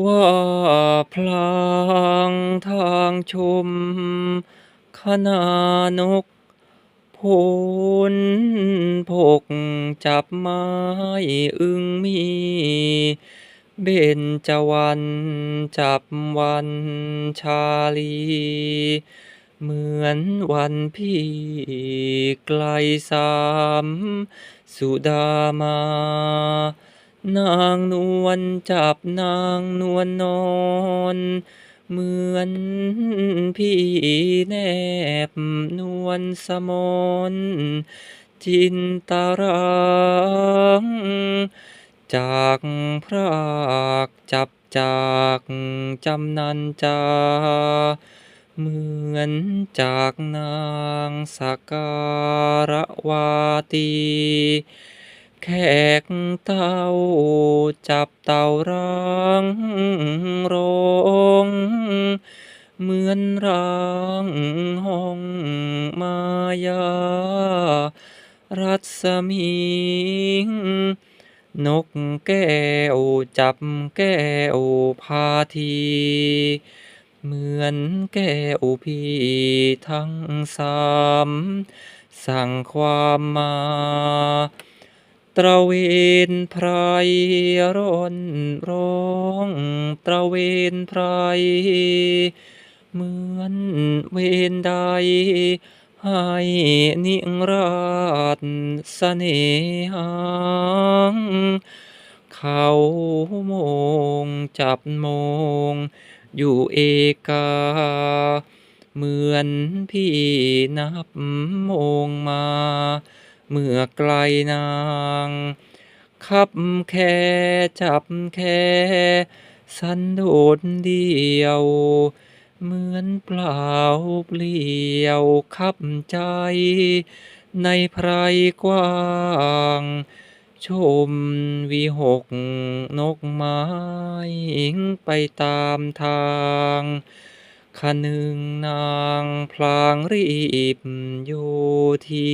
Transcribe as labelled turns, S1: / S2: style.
S1: ว่าพลางทางชมคณานกโผลพกจับไม้อึงมี เบญจวรรณจับวันชาลี เหมือนวันพี่ไกลสาม สุดามา นางนวลจับนางนวลนอน เหมือนพี่แนบนวลสมนจินตราังจากพรากจับจากจำนันจา เหมือนจากนางสการวาตี แขกเต้าจับเต่ารังรองเหมือนรังห้องมายา รัศมีนกแก้วจับแก้วพาที เหมือนแก้วพี่ทั้งสาม สั่งความมา ตระเวนไพรร่อนร้องตระเวนไพรเหมือนเวรใด ให้นิราศเสน่หาเขาโมงจับโมง อยู่เอกา เหมือนพี่นับโมงมา เมื่อไกลนางคับแค่จับแค่สันโดษเดียว เหมือนเปล่าเปลี่ยวคับใจ ในไพรกว้าง ชมวิหกนกไม้ไปตามทาง คนึงนางพลางรีบอยู่ที